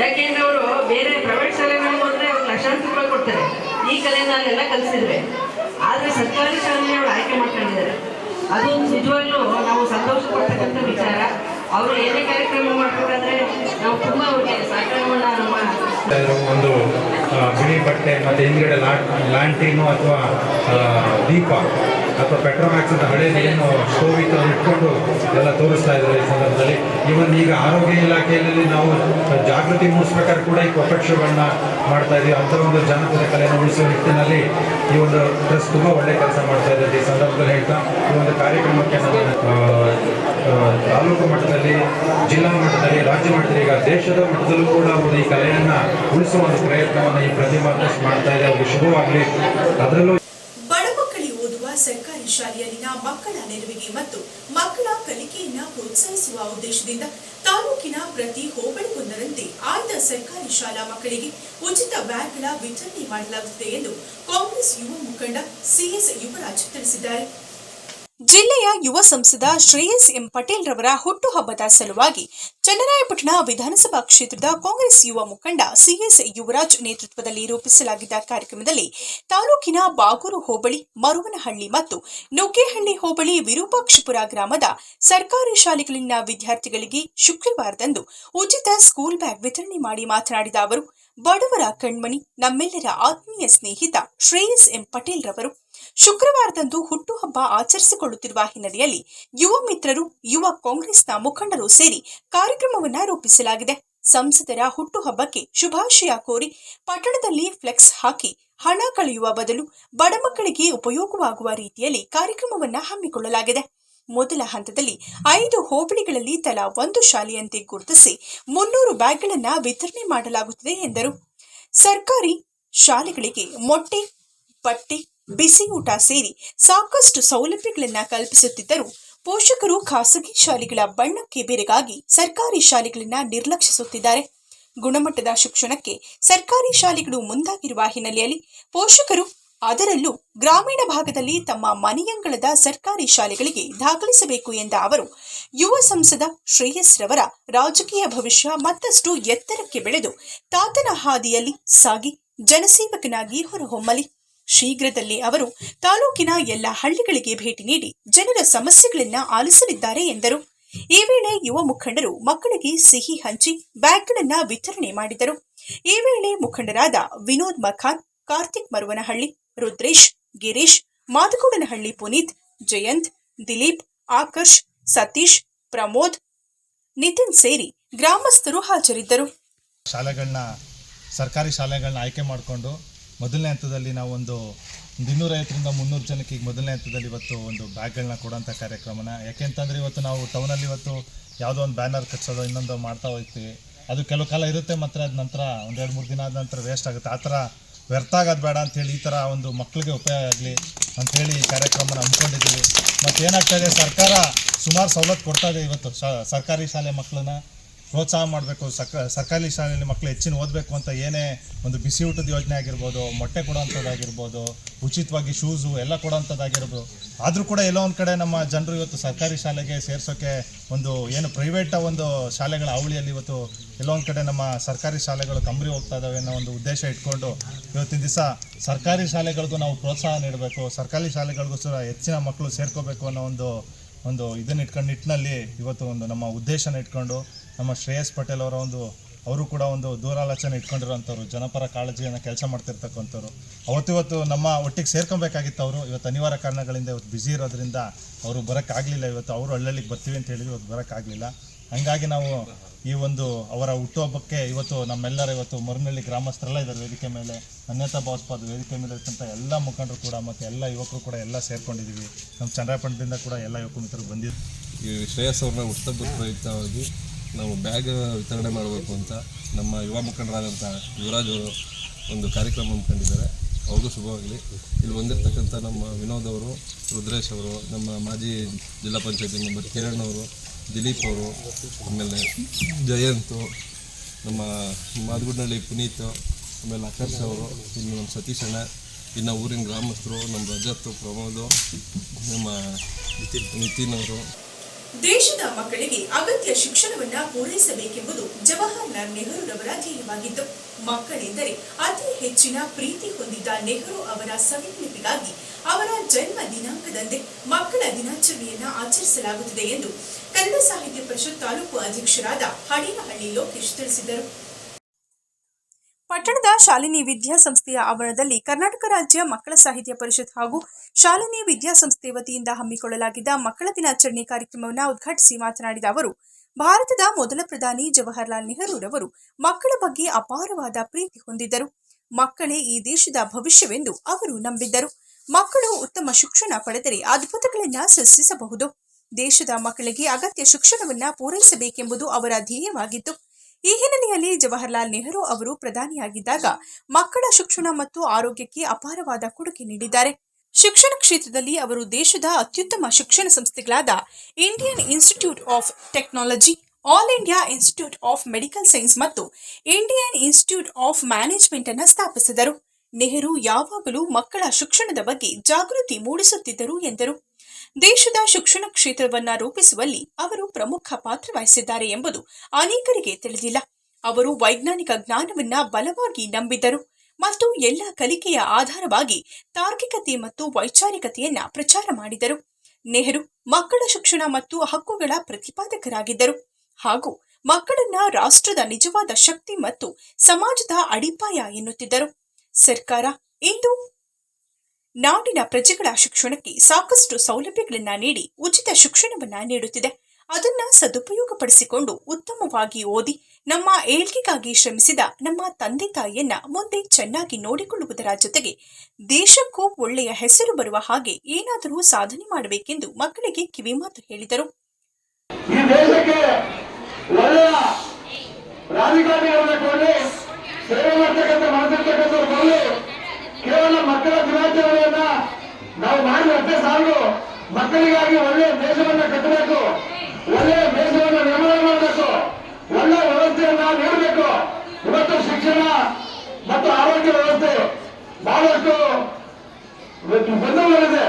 ಯಾಕೆಂದ್ರೆ ಅವರು ಬೇರೆ ಪ್ರೈವೇಟ್ ಶಾಲೆಗಳಿಗೆ ಹೋದ್ರೆ ಅವ್ರು ಲಕ್ಷಾಂತರ ರೂಪಾಯಿ ಕೊಡ್ತಾರೆ. ಈ ಕಲೆನ ಅಲ್ಲೆಲ್ಲ ಕಲಿಸಿದ್ರೆ ಆದ್ರೆ ಸರ್ಕಾರಿ ಶಾಲೆಯಲ್ಲಿ ಅವ್ರು ಆಯ್ಕೆ ಮಾಡ್ಕೊಂಡಿದ್ದಾರೆ. ಅದೊಂದು ನಿಜವಾಗ್ಲೂ ನಾವು ಸಂತೋಷ ಪಡ್ತಕ್ಕಂಥ ವಿಚಾರ. ಅವರು ಏನೇ ಕಾರ್ಯಕ್ರಮ ಮಾಡ್ಬೇಕಾದ್ರೆ ನಾವು ತುಂಬಾ ಅವ್ರಿಗೆ ಸಹಕಾರವನ್ನ ನಮ್ಮ ಒಂದು ಬಿಳಿ ಬಟ್ಟೆ ಮತ್ತು ಹಿಂದ್ಗಡೆ ಲ್ಯಾಂಟೀನು ಅಥವಾ ದೀಪ ಅಥವಾ ಪೆಟ್ರೋಮ್ಯಾಕ್ಸ್ ಅಂತ ಹಳೇದು ಏನು ಸ್ಟೋವ್ ಇತ್ತು ಅದನ್ನ ಇಟ್ಕೊಂಡು ಎಲ್ಲ ತೋರಿಸ್ತಾ ಇದ್ದಾರೆ ಈ ಸಂದರ್ಭದಲ್ಲಿ. ಇವನ್ ಈಗ ಆರೋಗ್ಯ ಇಲಾಖೆಯಲ್ಲಿ ನಾವು ಜಾಗೃತಿ ಮೂಡಿಸ್ಬೇಕಾದ್ರೆ ಕೂಡ ಈ ಪಪೆಟ್ ಶೋಗಳನ್ನ ಮಾಡ್ತಾ ಇದೀವಿ. ಅಂತ ಒಂದು ಜನಪದ ಕಲೆಯನ್ನು ಉಳಿಸುವ ನಿಟ್ಟಿನಲ್ಲಿ ಈ ಒಂದು ಟ್ರಸ್ಟ್ ತುಂಬ ಒಳ್ಳೆ ಕೆಲಸ ಮಾಡ್ತಾ ಇದ್ದಾರೆ. ಈ ಸಂದರ್ಭದಲ್ಲಿ ಹೇಳ್ತಾ ಈ ಒಂದು ಕಾರ್ಯಕ್ರಮಕ್ಕೆ ನಾನು ತಾಲೂಕು ಮಟ್ಟದಲ್ಲಿ, ಜಿಲ್ಲಾ ಮಟ್ಟದಲ್ಲಿ, ರಾಜ್ಯ ಮಟ್ಟದಲ್ಲಿ, ಈಗ ದೇಶದ ಮಟ್ಟದಲ್ಲೂ ಕೂಡ ಅವರು ಈ ಕಲೆಯನ್ನ ಉಳಿಸುವ ಒಂದು ಪ್ರಯತ್ನವನ್ನು ಈ ಪ್ರತಿಮಾ ಮಾಡ್ತಾ ಇದೆ. ಅವ್ರಿಗೆ ಶುಭವಾಗಲಿ. ಅದರಲ್ಲೂ ಬಡ ಸರ್ಕಾರಿ ಶಾಲೆಯಲ್ಲಿನ ಮಕ್ಕಳ ನೆರವಿಗೆ ಮತ್ತು ಮಕ್ಕಳ ಕಲಿಕೆಯನ್ನ ಪ್ರೋತ್ಸಾಹಿಸುವ ಉದ್ದೇಶದಿಂದ ತಾಲೂಕಿನ ಪ್ರತಿ ಹೋಬಳಿಗೊಂದರಂತೆ ಆಯ್ದ ಸರ್ಕಾರಿ ಶಾಲಾ ಮಕ್ಕಳಿಗೆ ಉಚಿತ ಬ್ಯಾಗ್ಗಳ ವಿತರಣೆ ಮಾಡಲಾಗುತ್ತಿದೆ ಎಂದು ಕಾಂಗ್ರೆಸ್ ಯುವ ಮುಖಂಡ ಸಿಎಸ್ ಯುವರಾಜ್ ತಿಳಿಸಿದ್ದಾರೆ. ಜಿಲ್ಲೆಯ ಯುವ ಸಂಸದ ಶ್ರೇಯಸ್ ಎಂ ಪಟೇಲ್ ರವರ ಹುಟ್ಟುಹಬ್ಬದ ಸಲುವಾಗಿ ಚನ್ನರಾಯಪಟ್ಟಣ ವಿಧಾನಸಭಾ ಕ್ಷೇತ್ರದ ಕಾಂಗ್ರೆಸ್ ಯುವ ಮುಖಂಡ ಸಿಎಸ್ ಯುವರಾಜ್ ನೇತೃತ್ವದಲ್ಲಿ ರೂಪಿಸಲಾಗಿದ್ದ ಕಾರ್ಯಕ್ರಮದಲ್ಲಿ ತಾಲೂಕಿನ ಬಾಗೂರು ಹೋಬಳಿ, ಮರುವನಹಳ್ಳಿ ಮತ್ತು ನುಗ್ಗೇಹಳ್ಳಿ ಹೋಬಳಿ ವಿರೂಪಾಕ್ಷಪುರ ಗ್ರಾಮದ ಸರ್ಕಾರಿ ಶಾಲೆಗಳಲ್ಲಿನ ವಿದ್ಯಾರ್ಥಿಗಳಿಗೆ ಶುಕ್ರವಾರದಂದು ಉಚಿತ ಸ್ಕೂಲ್ ಬ್ಯಾಗ್ ವಿತರಣೆ ಮಾಡಿ ಮಾತನಾಡಿದ ಅವರು, ಬಡವರ ಕಣ್ಮಣಿ, ನಮ್ಮೆಲ್ಲರ ಆತ್ಮೀಯ ಸ್ನೇಹಿತ ಶ್ರೇಯಸ್ ಎಂ ಪಟೇಲ್ ರವರು ಶುಕ್ರವಾರದಂದು ಹುಟ್ಟುಹಬ್ಬ ಆಚರಿಸಿಕೊಳ್ಳುತ್ತಿರುವ ಹಿನ್ನೆಲೆಯಲ್ಲಿ ಯುವ ಮಿತ್ರರು, ಯುವ ಕಾಂಗ್ರೆಸ್ನ ಮುಖಂಡರು ಸೇರಿ ಕಾರ್ಯಕ್ರಮವನ್ನ ರೂಪಿಸಲಾಗಿದೆ. ಸಂಸದರ ಹುಟ್ಟುಹಬ್ಬಕ್ಕೆ ಶುಭಾಶಯ ಕೋರಿ ಪಟ್ಟಣದಲ್ಲಿ ಫ್ಲೆಕ್ಸ್ ಹಾಕಿ ಹಣ ಕಳೆಯುವ ಬದಲು ಬಡ ಮಕ್ಕಳಿಗೆ ಉಪಯೋಗವಾಗುವ ರೀತಿಯಲ್ಲಿ ಕಾರ್ಯಕ್ರಮವನ್ನ ಹಮ್ಮಿಕೊಳ್ಳಲಾಗಿದೆ. ಮೊದಲ ಹಂತದಲ್ಲಿ ಐದು ಹೋಬಳಿಗಳಲ್ಲಿ ತಲಾ ಒಂದು ಶಾಲೆಯಂತೆ ಗುರುತಿಸಿ ಮುನ್ನೂರು ಬ್ಯಾಗ್ಗಳನ್ನ ವಿತರಣೆ ಮಾಡಲಾಗುತ್ತದೆ ಎಂದರು. ಸರ್ಕಾರಿ ಶಾಲೆಗಳಿಗೆ ಮೊಟ್ಟೆ ಬಟ್ಟೆ ಬಿಸಿ ಊಟ ಸೇರಿ ಸಾಕಷ್ಟು ಸೌಲಭ್ಯಗಳನ್ನು ಕಲ್ಪಿಸುತ್ತಿದ್ದರೂ ಪೋಷಕರು ಖಾಸಗಿ ಶಾಲೆಗಳ ಬಣ್ಣಕ್ಕೆ ಬೇರೆಗಾಗಿ ಸರ್ಕಾರಿ ಶಾಲೆಗಳನ್ನ ನಿರ್ಲಕ್ಷಿಸುತ್ತಿದ್ದಾರೆ. ಗುಣಮಟ್ಟದ ಶಿಕ್ಷಣಕ್ಕೆ ಸರ್ಕಾರಿ ಶಾಲೆಗಳು ಮುಂದಾಗಿರುವ ಹಿನ್ನೆಲೆಯಲ್ಲಿ ಪೋಷಕರು ಅದರಲ್ಲೂ ಗ್ರಾಮೀಣ ಭಾಗದಲ್ಲಿ ತಮ್ಮ ಮನೆಯಂಗಳದ ಸರ್ಕಾರಿ ಶಾಲೆಗಳಿಗೆ ದಾಖಲಿಸಬೇಕು ಎಂದ ಅವರು, ಯುವ ಸಂಸದ ಶ್ರೇಯಸ್ ರವರ ರಾಜಕೀಯ ಭವಿಷ್ಯ ಮತ್ತಷ್ಟು ಎತ್ತರಕ್ಕೆ ಬೆಳೆದು ತಾತನ ಹಾದಿಯಲ್ಲಿ ಸಾಗಿ ಜನಸೇವಕನಾಗಿ ಹೊರಹೊಮ್ಮಲಿ. ಶೀಘ್ರದಲ್ಲೇ ಅವರು ತಾಲೂಕಿನ ಎಲ್ಲ ಹಳ್ಳಿಗಳಿಗೆ ಭೇಟಿ ನೀಡಿ ಜನರ ಸಮಸ್ಯೆಗಳನ್ನ ಆಲಿಸಲಿದ್ದಾರೆ ಎಂದರು. ಈ ವೇಳೆ ಯುವ ಮುಖಂಡರು ಮಕ್ಕಳಿಗೆ ಸಿಹಿ ಹಂಚಿ ಬ್ಯಾಗ್ಗಳನ್ನ ವಿತರಣೆ ಮಾಡಿದರು. ಈ ವೇಳೆ ಮುಖಂಡರಾದ ವಿನೋದ್ ಮಖಾನ್, ಕಾರ್ತಿಕ್ ಮರುವನಹಳ್ಳಿ, ರುದ್ರೇಶ್, ಗಿರೀಶ್ ಮಾದಗೌಡನಹಳ್ಳಿ ಪುನೀತ್, ಜಯಂತ್, ದಿಲೀಪ್, ಆಕರ್ಷ್, ಸತೀಶ್, ಪ್ರಮೋದ್, ನಿತಿನ್ ಸೇರಿ ಗ್ರಾಮಸ್ಥರು ಹಾಜರಿದ್ದರು. ಶಾಲೆಗಳನ್ನ ಸರ್ಕಾರಿ ಶಾಲೆಗಳನ್ನ ಆಯ್ಕೆ ಮಾಡಿಕೊಂಡು ಮೊದಲನೇ ಹಂತದಲ್ಲಿ ನಾವು ಒಂದು ಇನ್ನೂರೈವತ್ತರಿಂದ ಮುನ್ನೂರು ಜನಕ್ಕೆ ಈಗ ಮೊದಲನೇ ಹಂತದಲ್ಲಿ ಇವತ್ತು ಒಂದು ಬ್ಯಾಗ್ಗಳನ್ನ ಕೊಡೋಂಥ ಕಾರ್ಯಕ್ರಮನ. ಯಾಕೆಂತಂದರೆ ಇವತ್ತು ನಾವು ಟೌನಲ್ಲಿ ಇವತ್ತು ಯಾವುದೋ ಒಂದು ಬ್ಯಾನರ್ ಕಟ್ಸೋದು ಇನ್ನೊಂದು ಮಾಡ್ತಾ ಹೋಗ್ತೀವಿ. ಅದು ಕೆಲವು ಕಾಲ ಇರುತ್ತೆ, ಮಾತ್ರ ಅದ ನಂತರ ಒಂದು ಎರಡು ಮೂರು ದಿನ ಆದ ನಂತರ ವೇಸ್ಟ್ ಆಗುತ್ತೆ. ಆ ಥರ ವ್ಯರ್ಥ ಆಗೋದು ಬೇಡ ಅಂಥೇಳಿ ಈ ಥರ ಒಂದು ಮಕ್ಕಳಿಗೆ ಉಪಯೋಗ ಆಗಲಿ ಅಂಥೇಳಿ ಈ ಕಾರ್ಯಕ್ರಮನ ಹಮ್ಮಿಕೊಂಡಿದ್ದೀವಿ. ಮತ್ತು ಏನಾಗ್ತಾ ಇದೆ, ಸರ್ಕಾರ ಸುಮಾರು ಸವಲತ್ತು ಕೊಡ್ತಾ ಇದೆ ಇವತ್ತು. ಸರ್ಕಾರಿ ಶಾಲೆ ಮಕ್ಕಳನ್ನ ಪ್ರೋತ್ಸಾಹ ಮಾಡಬೇಕು ಸರ್ಕಾರಿ ಶಾಲೆಯಲ್ಲಿ ಮಕ್ಕಳು ಹೆಚ್ಚಿನ ಓದಬೇಕು ಅಂತ ಏನೇ ಒಂದು ಬಿಸಿ ಊಟದ ಯೋಜನೆ ಆಗಿರ್ಬೋದು, ಮೊಟ್ಟೆ ಕೊಡೋವಂಥದ್ದಾಗಿರ್ಬೋದು ಉಚಿತವಾಗಿ ಶೂಸು ಎಲ್ಲ ಕೊಡೋವಂಥದ್ದಾಗಿರ್ಬೋದು ಆದರೂ ಕೂಡ ಎಲ್ಲೋ ಒಂದು ಕಡೆ ನಮ್ಮ ಜನರು ಇವತ್ತು ಸರ್ಕಾರಿ ಶಾಲೆಗೆ ಸೇರ್ಸೋಕ್ಕೆ ಒಂದು ಏನು ಪ್ರೈವೇಟ ಒಂದು ಶಾಲೆಗಳ ಅವಳಿಯಲ್ಲಿ ಇವತ್ತು ಎಲ್ಲೋ ಒಂದು ಕಡೆ ನಮ್ಮ ಸರ್ಕಾರಿ ಶಾಲೆಗಳು ಕಂಬರಿ ಹೋಗ್ತಾ ಇದಾವೆ ಅನ್ನೋ ಒಂದು ಉದ್ದೇಶ ಇಟ್ಕೊಂಡು ಇವತ್ತಿನ ದಿವಸ ಸರ್ಕಾರಿ ಶಾಲೆಗಳಿಗೂ ನಾವು ಪ್ರೋತ್ಸಾಹ ನೀಡಬೇಕು, ಸರ್ಕಾರಿ ಶಾಲೆಗಳಿಗೂ ಸಹ ಹೆಚ್ಚಿನ ಮಕ್ಕಳು ಸೇರ್ಕೋಬೇಕು ಅನ್ನೋ ಒಂದು ಒಂದು ಇದನ್ನ ಇಟ್ಕೊಂಡು ನಿಟ್ಟಿನಲ್ಲಿ ಇವತ್ತು ಒಂದು ನಮ್ಮ ಉದ್ದೇಶನ ಇಟ್ಕೊಂಡು ನಮ್ಮ ಶ್ರೇಯಸ್ ಪಟೇಲ್ ಅವರ ಒಂದು, ಅವರು ಕೂಡ ಒಂದು ದೂರಾಲೋಚನೆ ಇಟ್ಕೊಂಡಿರೋಂಥವ್ರು ಜನಪರ ಕಾಳಜಿಯನ್ನು ಕೆಲಸ ಮಾಡ್ತಿರ್ತಕ್ಕಂಥವ್ರು. ಅವತ್ತಿವತ್ತು ನಮ್ಮ ಒಟ್ಟಿಗೆ ಸೇರ್ಕೊಬೇಕಾಗಿತ್ತು ಅವರು ಇವತ್ತು ಅನಿವಾರ್ಯ ಕಾರಣಗಳಿಂದ ಇವತ್ತು ಬ್ಯುಸಿ ಇರೋದ್ರಿಂದ ಅವರು ಬರೋಕ್ಕಾಗಲಿಲ್ಲ. ಇವತ್ತು ಅವರು ಹಳ್ಳಿಗೆ ಬರ್ತೀವಿ ಅಂತ ಹೇಳಿದ್ರು, ಇವತ್ತು ಬರೋಕ್ಕಾಗಲಿಲ್ಲ. ಹಂಗಾಗಿ ನಾವು ಈ ಒಂದು ಅವರ ಹುಟ್ಟುಹಬ್ಬಕ್ಕೆ ಇವತ್ತು ನಮ್ಮೆಲ್ಲರ ಇವತ್ತು ಮರುನಳ್ಳಿ ಗ್ರಾಮಸ್ಥರೆಲ್ಲ ಇದ್ದಾರೆ ವೇದಿಕೆ ಮೇಲೆ. ಅನ್ಯತಾ ಭಾವಸ್ಪಾದ ವೇದಿಕೆ ಮೇಲೆ ಇರ್ತಂಥ ಎಲ್ಲ ಮುಖಂಡರು ಕೂಡ ಮತ್ತು ಎಲ್ಲ ಯುವಕರು ಕೂಡ ಎಲ್ಲ ಸೇರ್ಕೊಂಡಿದ್ದೀವಿ. ನಮ್ಮ ಚಂದ್ರಪಟ್ಟಣದಿಂದ ಕೂಡ ಎಲ್ಲ ಯುವಕ ಮಿತ್ರರು ಬಂದಿದ್ರು. ಈ ಶ್ರೇಯಸ್ ಅವ್ರನ್ನ ಹುಟ್ಟುಹಬ್ಬದ ಪ್ರಯುಕ್ತವಾಗಿ ನಾವು ಬ್ಯಾಗ್ ವಿತರಣೆ ಮಾಡಬೇಕು ಅಂತ ನಮ್ಮ ಯುವ ಮುಖಂಡರಾದಂಥ ಯುವರಾಜ್ ಅವರು ಒಂದು ಕಾರ್ಯಕ್ರಮ ಹಮ್ಮಿಕೊಂಡಿದ್ದಾರೆ. ಅವ್ರಿಗೂ ಶುಭವಾಗಲಿ. ಇಲ್ಲಿ ಬಂದಿರತಕ್ಕಂಥ ನಮ್ಮ ವಿನೋದ್ ಅವರು, ರುದ್ರೇಶ್ ಅವರು, ನಮ್ಮ ಮಾಜಿ ಜಿಲ್ಲಾ ಪಂಚಾಯತಿ ಮೆಂಬರ್ ಕಿರಣ್ ಅವರು ದಿಲೀಪ್ ಅವರು, ಆಮೇಲೆ ಜಯಂತು, ನಮ್ಮ ಮಾದಗುಡ್ನಳ್ಳಿ ಪುನೀತ್, ಆಮೇಲೆ ಆಕರ್ಷ್ ಅವರು, ಇನ್ನು ನಮ್ಮ ಸತೀಶ್ ಅಣ್ಣ, ಇನ್ನು ಊರಿನ ಗ್ರಾಮಸ್ಥರು, ನಮ್ಮ ರಜತ್, ಪ್ರಮೋದು, ನಮ್ಮ ನಿತಿನ್ ಅವರು. ದೇಶದ ಮಕ್ಕಳಿಗೆ ಅಗತ್ಯ ಶಿಕ್ಷಣವನ್ನ ಪೂರೈಸಬೇಕೆಂಬುದು ಜವಾಹರ್ಲಾಲ್ ನೆಹರೂರವರ ಧ್ಯೇಯವಾಗಿತ್ತು. ಮಕ್ಕಳೆಂದರೆ ಅತಿ ಹೆಚ್ಚಿನ ಪ್ರೀತಿ ಹೊಂದಿದ್ದ ನೆಹರು ಅವರ ಸವಿನೆನಪಿಗಾಗಿ ಅವರ ಜನ್ಮ ದಿನಾಂಕದಂದೇ ಮಕ್ಕಳ ದಿನಾಚರಣೆಯನ್ನ ಆಚರಿಸಲಾಗುತ್ತಿದೆ ಎಂದು ಕನ್ನಡ ಸಾಹಿತ್ಯ ಪರಿಷತ್ ತಾಲೂಕು ಅಧ್ಯಕ್ಷರಾದ ಹಡೀನಹಳ್ಳಿ ಲೋಕೇಶ್ ತಿಳಿಸಿದರು. ಪಟ್ಟಣದ ಶಾಲಿನಿ ವಿದ್ಯಾಸಂಸ್ಥೆಯ ಆವರಣದಲ್ಲಿ ಕರ್ನಾಟಕ ರಾಜ್ಯ ಮಕ್ಕಳ ಸಾಹಿತ್ಯ ಪರಿಷತ್ ಹಾಗೂ ಶಾಲಿನಿ ವಿದ್ಯಾಸಂಸ್ಥೆ ವತಿಯಿಂದ ಹಮ್ಮಿಕೊಳ್ಳಲಾಗಿದ್ದ ಮಕ್ಕಳ ದಿನಾಚರಣೆ ಕಾರ್ಯಕ್ರಮವನ್ನು ಉದ್ಘಾಟಿಸಿ ಮಾತನಾಡಿದ ಅವರು, ಭಾರತದ ಮೊದಲ ಪ್ರಧಾನಿ ಜವಾಹರ್ಲಾಲ್ ನೆಹರೂರವರು ಮಕ್ಕಳ ಬಗ್ಗೆ ಅಪಾರವಾದ ಪ್ರೀತಿ ಹೊಂದಿದ್ದರು. ಮಕ್ಕಳೇ ಈ ದೇಶದ ಭವಿಷ್ಯವೆಂದು ಅವರು ನಂಬಿದ್ದರು. ಮಕ್ಕಳು ಉತ್ತಮ ಶಿಕ್ಷಣ ಪಡೆದರೆ ಅದ್ಭುತಗಳನ್ನ ಸೃಷ್ಟಿಸಬಹುದು. ದೇಶದ ಮಕ್ಕಳಿಗೆ ಅಗತ್ಯ ಶಿಕ್ಷಣವನ್ನ ಪೂರೈಸಬೇಕೆಂಬುದು ಅವರ ಧ್ಯೇಯವಾಗಿತ್ತು. ಈ ಹಿನ್ನೆಲೆಯಲ್ಲಿ ಜವಾಹರ್ಲಾಲ್ ನೆಹರು ಅವರು ಪ್ರಧಾನಿಯಾಗಿದ್ದಾಗ ಮಕ್ಕಳ ಶಿಕ್ಷಣ ಮತ್ತು ಆರೋಗ್ಯಕ್ಕೆ ಅಪಾರವಾದ ಕೊಡುಗೆ ನೀಡಿದ್ದಾರೆ. ಶಿಕ್ಷಣ ಕ್ಷೇತ್ರದಲ್ಲಿ ಅವರು ದೇಶದ ಅತ್ಯುತ್ತಮ ಶಿಕ್ಷಣ ಸಂಸ್ಥೆಗಳಾದ Indian Institute of Technology, all India Institute of Medical Science ಮತ್ತು ಇಂಡಿಯನ್ ಇನ್ಸ್ಟಿಟ್ಯೂಟ್ ಆಫ್ ಮ್ಯಾನೇಜ್ಮೆಂಟ್ ಅನ್ನು ಸ್ಥಾಪಿಸಿದರು. ನೆಹರು ಯಾವಾಗಲೂ ಮಕ್ಕಳ ಶಿಕ್ಷಣದ ಬಗ್ಗೆ ಜಾಗೃತಿ ಮೂಡಿಸುತ್ತಿದ್ದರು ಎಂದರು. ದೇಶದ ಶಿಕ್ಷಣ ಕ್ಷೇತ್ರವನ್ನ ರೂಪಿಸುವಲ್ಲಿ ಅವರು ಪ್ರಮುಖ ಪಾತ್ರ ವಹಿಸಿದ್ದಾರೆ ಎಂಬುದು ಅನೇಕರಿಗೆ ತಿಳಿದಿಲ್ಲ. ಅವರು ವೈಜ್ಞಾನಿಕ ಜ್ಞಾನವನ್ನ ಬಲವಾಗಿ ನಂಬಿದ್ದರು. ಮತ್ತು ಎಲ್ಲ ಕಲಿಕೆಯ ಆಧಾರವಾಗಿ ತಾರ್ಕಿಕತೆ ಮತ್ತು ವೈಚಾರಿಕತೆಯನ್ನ ಪ್ರಚಾರ ಮಾಡಿದರು. ನೆಹರು ಮಕ್ಕಳ ಶಿಕ್ಷಣ ಮತ್ತು ಹಕ್ಕುಗಳ ಪ್ರತಿಪಾದಕರಾಗಿದ್ದರು. ಹಾಗೂ ಮಕ್ಕಳನ್ನ ರಾಷ್ಟ್ರದ ನಿಜವಾದ ಶಕ್ತಿ ಮತ್ತು ಸಮಾಜದ ಅಡಿಪಾಯ ಎನ್ನುತ್ತಿದ್ದರು. ಸರ್ಕಾರ ಇಂದು ನಾಡಿನ ಪ್ರಜೆಗಳ ಶಿಕ್ಷಣಕ್ಕೆ ಸಾಕಷ್ಟು ಸೌಲಭ್ಯಗಳನ್ನ ನೀಡಿ ಉಚಿತ ಶಿಕ್ಷಣವನ್ನ ನೀಡುತ್ತಿದೆ. ಅದನ್ನ ಸದುಪಯೋಗಪಡಿಸಿಕೊಂಡು ಉತ್ತಮವಾಗಿ ಓದಿ ನಮ್ಮ ಏಳ್ಗೆಗಾಗಿ ಶ್ರಮಿಸಿದ ನಮ್ಮ ತಂದೆ ತಾಯಿಯನ್ನ ಮುಂದೆ ಚೆನ್ನಾಗಿ ನೋಡಿಕೊಳ್ಳುವುದರ ಜೊತೆಗೆ ದೇಶಕ್ಕೂ ಒಳ್ಳೆಯ ಹೆಸರು ಬರುವ ಹಾಗೆ ಏನಾದರೂ ಸಾಧನೆ ಮಾಡಬೇಕೆಂದು ಮಕ್ಕಳಿಗೆ ಕಿವಿಮಾತು ಹೇಳಿದರು. ಈ ದೇಶಕ್ಕೆ ಒಳ್ಳೆಯ ರಾಜಕಾರಣಿಗಳನ್ನ ಕೊಡಿ. ಸೇವೆ ಮಾಡ್ತಕ್ಕಂಥ ಮಾಡ್ತಿರ್ತಕ್ಕಂಥವ್ರು ಬಂದು ಕೇವಲ ಮಕ್ಕಳ ದಿನಾಚರಣೆಯನ್ನ ನಾವು ಮಾಡಿದಂತೆ ಸಾಲು ಮಕ್ಕಳಿಗಾಗಿ ಒಳ್ಳೆಯ ದೇಶವನ್ನ ಕಟ್ಟಬೇಕು. ಒಳ್ಳೆಯ ದೇಶವನ್ನು ನಿರ್ಮಾಣ ಮಾಡಬೇಕು. ಒಳ್ಳೆಯ ವ್ಯವಸ್ಥೆಯನ್ನ ನೀಡಬೇಕು. ಇವತ್ತು ಶಿಕ್ಷಣ ಮತ್ತು ಆರೋಗ್ಯ ವ್ಯವಸ್ಥೆ ಬಹಳಷ್ಟು ಬಂಧುಗಳಿದೆ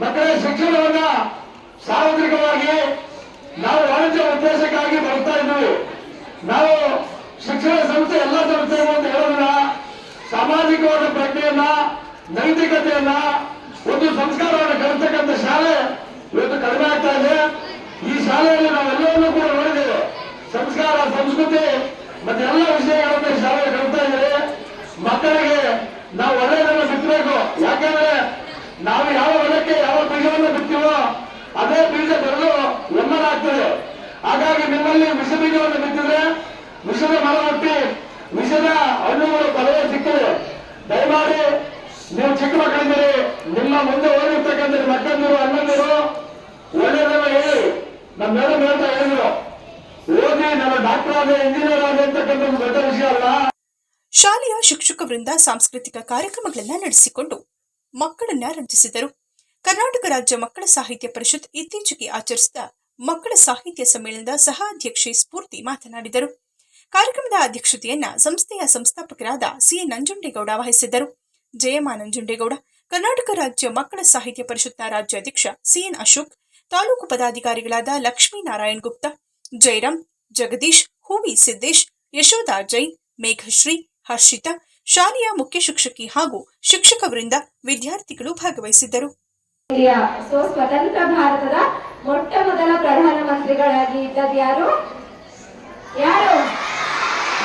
ಮಕ್ಕಳ, ಶಿಕ್ಷಣವನ್ನ ಸಾರ್ವತ್ರಿಕವಾಗಿ ನಾವು ವಾಣಿಜ್ಯ ಉದ್ದೇಶಕ್ಕಾಗಿ ಬರ್ತಾ ಇದ್ದೀವಿ. ನಾವು ಶಿಕ್ಷಣ ಸಂಸ್ಥೆ ಎಲ್ಲ ಸಂಸ್ಥೆಗಳು ಅಂತ ಹೇಳೋಣ ಸಾಮಾಜಿಕವಾದ ಪ್ರಜ್ಞೆಯನ್ನ, ನೈತಿಕತೆಯನ್ನ, ಒಂದು ಸಂಸ್ಕಾರವನ್ನು ಕಲಿತಕ್ಕಂಥ ಶಾಲೆ ಇವತ್ತು ಕಡಿಮೆ ಆಗ್ತಾ ಇದೆ. ಈ ಶಾಲೆಯಲ್ಲಿ ನಾವೆಲ್ಲವನ್ನೂ ಕೂಡ ನೋಡಿದ್ದೇವೆ. ಸಂಸ್ಕಾರ, ಸಂಸ್ಕೃತಿ ಮತ್ತೆ ಎಲ್ಲ ವಿಷಯಗಳನ್ನು ಈ ಶಾಲೆಗೆ ಕಲಿತಾ ಇದ್ದಾರೆ ಮಕ್ಕಳಿಗೆ ನಾವು ಒಳ್ಳೆಯದನ್ನು ಬಿತ್ತಬೇಕು ಯಾಕಂದ್ರೆ ನಾವು ಯಾವ ಹೊಲಕ್ಕೆ ಯಾವ ಬೀಜವನ್ನು ಬಿತ್ತೀವೋ ಅದೇ ಬೀಜ ಬರಲು ಒಮ್ಮನಾಗ್ತದೆ ಹಾಗಾಗಿ ನಿಮ್ಮಲ್ಲಿ ವಿಷ ಬೀಜವನ್ನು ಬಿತ್ತಿದ್ರೆ ವಿಷದ ಮರ ಹುಟ್ಟಿ ವಿಷದ ಹಣ್ಣುಗಳು ಪದವೇ ಸಿಕ್ಕಿದೆ ದಯಮಾಡಿ ನೀವು ಚಿಕ್ಕ ಮಕ್ಕಳಿದ್ದೀರಿ, ನಿಮ್ಮ ಮುಂದೆ ಓದಿರ್ತಕ್ಕಂಥ ಮಕ್ಕಂದಿರು ಅಣ್ಣಂದಿರು, ಒಳ್ಳೆಯದನ್ನ ಹೇಳಿ, ನಮ್ಮ ಮೇಡಮ್ ಹೇಳ್ತಾ ಹೇಳಿದ್ರು. ಓದಿ ನಮ್ಮ ಡಾಕ್ಟರ್ ಆದ್ರೆ ಇಂಜಿನಿಯರ್ ಆದ್ರೆ ಅಂತಕ್ಕಂಥ ಒಂದು ದೊಡ್ಡ ವಿಷಯ ಅಲ್ಲ. ಶಾಲೆಯ ಶಿಕ್ಷಕ ವೃಂದ ಸಾಂಸ್ಕೃತಿಕ ಕಾರ್ಯಕ್ರಮಗಳನ್ನು ನಡೆಸಿಕೊಂಡು ಮಕ್ಕಳನ್ನ ರಂಜಿಸಿದರು. ಕರ್ನಾಟಕ ರಾಜ್ಯ ಮಕ್ಕಳ ಸಾಹಿತ್ಯ ಪರಿಷತ್ ಇತ್ತೀಚೆಗೆ ಆಚರಿಸಿದ ಮಕ್ಕಳ ಸಾಹಿತ್ಯ ಸಮ್ಮೇಳನದ ಸಹ ಅಧ್ಯಕ್ಷೆ ಸ್ಫೂರ್ತಿ ಮಾತನಾಡಿದರು. ಕಾರ್ಯಕ್ರಮದ ಅಧ್ಯಕ್ಷತೆಯನ್ನ ಸಂಸ್ಥೆಯ ಸಂಸ್ಥಾಪಕರಾದ ಸಿ ನಂಜುಂಡೇಗೌಡ ವಹಿಸಿದ್ದರು. ಜಯಮ್ಮ ನಂಜುಂಡೇಗೌಡ ಕರ್ನಾಟಕ ರಾಜ್ಯ ಮಕ್ಕಳ ಸಾಹಿತ್ಯ ಪರಿಷತ್ನ ರಾಜ್ಯಾಧ್ಯಕ್ಷ ಸಿಎನ್ ಅಶೋಕ್, ತಾಲೂಕು ಪದಾಧಿಕಾರಿಗಳಾದ ಲಕ್ಷ್ಮೀನಾರಾಯಣ್ ಗುಪ್ತ ಜಯರಾಮ್ ಜಗದೀಶ್, ಹೂವಿ ಸಿದ್ದೇಶ್, ಯಶೋಧ ಜೈನ್, ಮೇಘಶ್ರೀ, ಹರ್ಷಿತಾ, ಶಾಲೆಯ ಮುಖ್ಯ ಶಿಕ್ಷಕಿ ಹಾಗೂ ಶಿಕ್ಷಕ ವೃಂದ ವಿದ್ಯಾರ್ಥಿಗಳು ಭಾಗವಹಿಸಿದ್ದರು. ಸ್ವತಂತ್ರ ಭಾರತದ ಮೊಟ್ಟ ಮೊದಲ ಪ್ರಧಾನಮಂತ್ರಿಗಳಾಗಿ ಇದ್ದದ್ದು ಯಾರು ಯಾರು?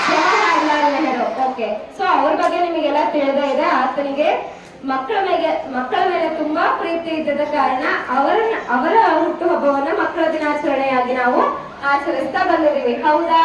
ಜವಾಹರ್ಲಾಲ್ ನೆಹರು. ಓಕೆ ಸೊ ಅವ್ರ ಬಗ್ಗೆ ನಿಮಗೆಲ್ಲ ತಿಳಿದೇ ಇದೆ. ಆತನಿಗೆ ಮಕ್ಕಳ ಮೇಲೆ ಮಕ್ಕಳ ಮೇಲೆ ತುಂಬಾ ಪ್ರೀತಿ ಇದ್ದದ ಕಾರಣ ಅವರನ್ನ, ಅವರ ಹುಟ್ಟುಹಬ್ಬವನ್ನ ಮಕ್ಕಳ ದಿನಾಚರಣೆಯಾಗಿ ನಾವು ಆಚರಿಸ್ತಾ ಬಂದಿದ್ದೀವಿ. ಹೌದಾ?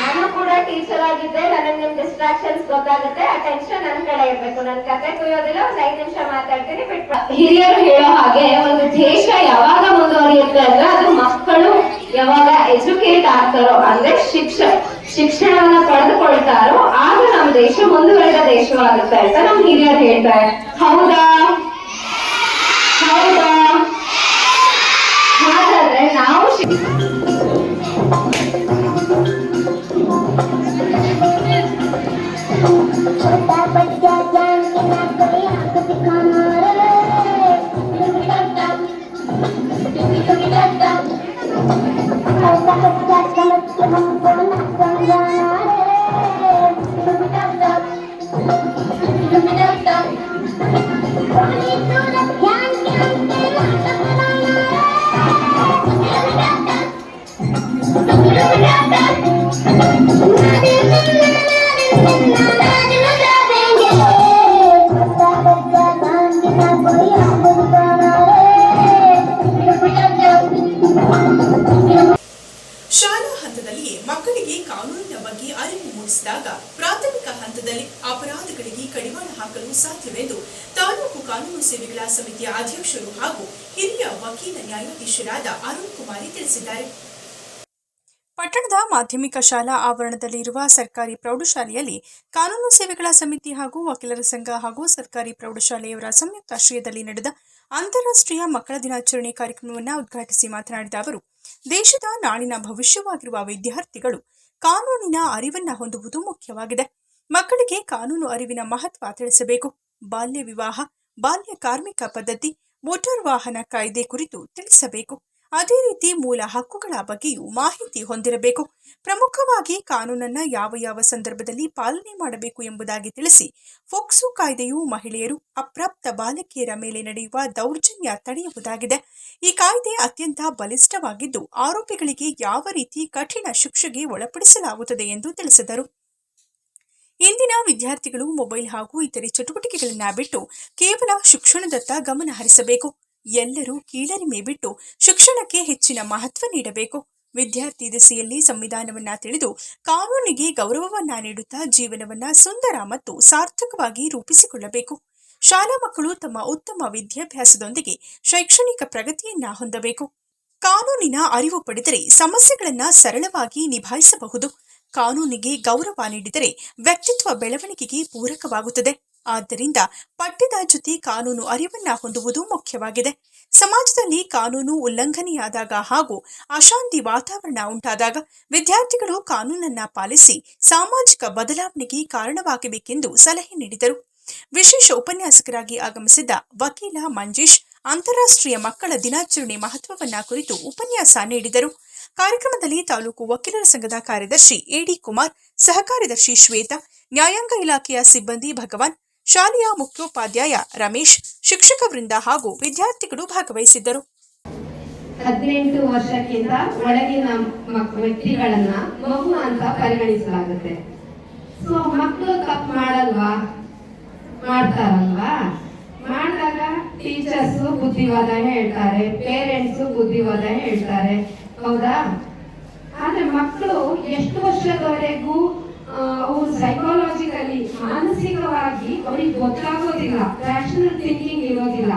ನಾನು ಕೂಡ ಟೀಚರ್ ಆಗಿದ್ದೆ. ನನಗೆ ನಿಮ್ ಡಿಸ್ಟ್ರಾಕ್ಷನ್ಸ್ ಗೊತ್ತಾಗುತ್ತೆ. ಅಟೆನ್ಷನ್ ನನ್ನ ಕಡೆ ಇರ್ಬೇಕು. ನನ್ ಕತೆ ಕುಯ್ಯೋದಿಲ್ಲ. ಒಂದ್ ಐದ್ ನಿಮಿಷ ಮಾತಾಡ್ತೀನಿ. ಬಿಟ್ಟು ಹಿರಿಯರು ಹೇಳೋ ಹಾಗೆ ಒಂದು ದೇಶ ಯಾವಾಗ ಮುಂದುವರಿಯುತ್ತೆ ಅಂದ್ರೆ ಅದು ಮಕ್ಕಳು ಯಾವಾಗ ಎಜುಕೇಟ್ ಆಗ್ತಾರೋ, ಅಂದ್ರೆ ಶಿಕ್ಷಣ ಶಿಕ್ಷಣವನ್ನ ಪಡೆದುಕೊಳ್ತಾರೋ, ಆಗ ನಮ್ಮ ದೇಶ ಮುಂದುವರೆದ ದೇಶವಾಗುತ್ತೆ ಅಂತ ನಮ್ ಹಿರಿಯರು ಹೇಳ್ತಾರೆ. ಹೌದಾ? ಹೌದಾ? छोटा बच्चा जान के ना कोई आंख दिखाना रे टुकी टटा टुकी टुकी ಪಟ್ಟಣದ ಮಾಧ್ಯಮಿಕ ಶಾಲಾ ಆವರಣದಲ್ಲಿರುವ ಸರ್ಕಾರಿ ಪ್ರೌಢಶಾಲೆಯಲ್ಲಿ ಕಾನೂನು ಸೇವೆಗಳ ಸಮಿತಿ ಹಾಗೂ ವಕೀಲರ ಸಂಘ ಹಾಗೂ ಸರ್ಕಾರಿ ಪ್ರೌಢಶಾಲೆಯವರ ಸಂಯುಕ್ತಾಶ್ರಯದಲ್ಲಿ ನಡೆದ ಅಂತಾರಾಷ್ಟ್ರೀಯ ಮಕ್ಕಳ ದಿನಾಚರಣೆ ಕಾರ್ಯಕ್ರಮವನ್ನು ಉದ್ಘಾಟಿಸಿ ಮಾತನಾಡಿದ ಅವರು, ದೇಶದ ನಾಳಿನ ಭವಿಷ್ಯವಾಗಿರುವ ವಿದ್ಯಾರ್ಥಿಗಳು ಕಾನೂನಿನ ಅರಿವನ್ನು ಹೊಂದುವುದು ಮುಖ್ಯವಾಗಿದೆ. ಮಕ್ಕಳಿಗೆ ಕಾನೂನು ಅರಿವಿನ ಮಹತ್ವ ತಿಳಿಸಬೇಕು. ಬಾಲ್ಯ ವಿವಾಹ, ಬಾಲ್ಯ ಕಾರ್ಮಿಕ ಪದ್ಧತಿ, ಮೋಟಾರ್ ವಾಹನ ಕಾಯ್ದೆ ಕುರಿತು ತಿಳಿಸಬೇಕು. ಅದೇ ರೀತಿ ಮೂಲ ಹಕ್ಕುಗಳ ಬಗ್ಗೆಯೂ ಮಾಹಿತಿ ಹೊಂದಿರಬೇಕು. ಪ್ರಮುಖವಾಗಿ ಕಾನೂನನ್ನ ಯಾವ ಯಾವ ಸಂದರ್ಭದಲ್ಲಿ ಪಾಲನೆ ಮಾಡಬೇಕು ಎಂಬುದಾಗಿ ತಿಳಿಸಿ ಫೋಕ್ಸು ಕಾಯ್ದೆಯು ಮಹಿಳೆಯರು ಅಪ್ರಾಪ್ತ ಬಾಲಕಿಯರ ಮೇಲೆ ನಡೆಯುವ ದೌರ್ಜನ್ಯ ತಡೆಯುವುದಾಗಿದೆ. ಈ ಕಾಯ್ದೆ ಅತ್ಯಂತ ಬಲಿಷ್ಠವಾಗಿದ್ದು ಆರೋಪಿಗಳಿಗೆ ಯಾವ ರೀತಿ ಕಠಿಣ ಶಿಕ್ಷೆಗೆ ಒಳಪಡಿಸಲಾಗುತ್ತದೆ ಎಂದು ತಿಳಿಸಿದರು. ಇಂದಿನ ವಿದ್ಯಾರ್ಥಿಗಳು ಮೊಬೈಲ್ ಹಾಗೂ ಇತರೆ ಚಟುವಟಿಕೆಗಳನ್ನ ಬಿಟ್ಟು ಕೇವಲ ಶಿಕ್ಷಣದತ್ತ ಗಮನ ಹರಿಸಬೇಕು ಎಲ್ಲರೂ ಕೀಳರಿಮೆ ಬಿಟ್ಟು ಶಿಕ್ಷಣಕ್ಕೆ ಹೆಚ್ಚಿನ ಮಹತ್ವ ನೀಡಬೇಕು. ವಿದ್ಯಾರ್ಥಿ ದೆಸೆಯಲ್ಲಿ ಸಂವಿಧಾನವನ್ನ ತಿಳಿದು ಕಾನೂನಿಗೆ ಗೌರವವನ್ನ ನೀಡುತ್ತಾ ಜೀವನವನ್ನ ಸುಂದರ ಮತ್ತು ಸಾರ್ಥಕವಾಗಿ ರೂಪಿಸಿಕೊಳ್ಳಬೇಕು. ಶಾಲಾ ಮಕ್ಕಳು ತಮ್ಮ ಉತ್ತಮ ವಿದ್ಯಾಭ್ಯಾಸದೊಂದಿಗೆ ಶೈಕ್ಷಣಿಕ ಪ್ರಗತಿಯನ್ನ ಹೊಂದಬೇಕು. ಕಾನೂನಿನ ಅರಿವು ಪಡೆದರೆ ಸಮಸ್ಯೆಗಳನ್ನ ಸರಳವಾಗಿ ನಿಭಾಯಿಸಬಹುದು. ಕಾನೂನಿಗೆ ಗೌರವ ನೀಡಿದರೆ ವ್ಯಕ್ತಿತ್ವ ಬೆಳವಣಿಗೆಗೆ ಪೂರಕವಾಗುತ್ತದೆ. ಆದ್ದರಿಂದ ಪಠ್ಯದ ಜೊತೆ ಕಾನೂನು ಅರಿವನ್ನ ಹೊಂದುವುದು ಮುಖ್ಯವಾಗಿದೆ. ಸಮಾಜದಲ್ಲಿ ಕಾನೂನು ಉಲ್ಲಂಘನೆಯಾದಾಗ ಹಾಗೂ ಅಶಾಂತಿ ವಾತಾವರಣ ಉಂಟಾದಾಗ ವಿದ್ಯಾರ್ಥಿಗಳು ಕಾನೂನನ್ನ ಪಾಲಿಸಿ ಸಾಮಾಜಿಕ ಬದಲಾವಣೆಗೆ ಕಾರಣವಾಗಬೇಕೆಂದು ಸಲಹೆ ನೀಡಿದರು. ವಿಶೇಷ ಉಪನ್ಯಾಸಕರಾಗಿ ಆಗಮಿಸಿದ್ದ ವಕೀಲ ಮಂಜೇಶ್ ಅಂತಾರಾಷ್ಟ್ರೀಯ ಮಕ್ಕಳ ದಿನಾಚರಣೆ ಮಹತ್ವವನ್ನ ಕುರಿತು ಉಪನ್ಯಾಸ ನೀಡಿದರು. ಕಾರ್ಯಕ್ರಮದಲ್ಲಿ ತಾಲೂಕು ವಕೀಲರ ಸಂಘದ ಕಾರ್ಯದರ್ಶಿ ಎಡಿ ಕುಮಾರ್, ಸಹಕಾರ್ಯದರ್ಶಿ ಶ್ವೇತಾ, ನ್ಯಾಯಾಂಗ ಇಲಾಖೆಯ ಸಿಬ್ಬಂದಿ ಭಗವಾನ್ ಶಾಲೆಯ ಮುಖ್ಯೋಪಾಧ್ಯಾಯ ರಮೇಶ್, ಶಿಕ್ಷಕ ವೃಂದ ಹಾಗೂ ವಿದ್ಯಾರ್ಥಿಗಳು ಭಾಗವಹಿಸಿದ್ದರು. ಹದಿನೆಂಟು ವರ್ಷಕ್ಕಿಂತ ಒಳಗಿನ ವ್ಯಕ್ತಿಗಳನ್ನ ಮಗು ಅಂತ ಪರಿಗಣಿಸಲಾಗುತ್ತೆ. ಸೊ ಮಕ್ಕಳು ತಪ್ಪು ಮಾಡಲ್ವಾ? ಮಾಡ್ತಾರಲ್ವಾ? ಮಾಡಿದಾಗ ಟೀಚರ್ಸ್ ಬುದ್ಧಿವಾದ ಹೇಳ್ತಾರೆ ಪೇರೆಂಟ್ಸ್ ಬುದ್ಧಿವಾದ ಹೇಳ್ತಾರೆ. ಹೌದಾ? ಆದ್ರೆ ಮಕ್ಕಳು ಎಷ್ಟು ವರ್ಷದವರೆಗೂ ಆ, ಅವ್ರು ಸೈಕಾಲಜಿಕಲಿ ಮಾನಸಿಕವಾಗಿ ಅವ್ರಿಗೆ ಗೊತ್ತಾಗೋದಿಲ್ಲ ರ್ಯಾಷನಲ್ ಥಿಂಕಿಂಗ್ ಇರೋದಿಲ್ಲ.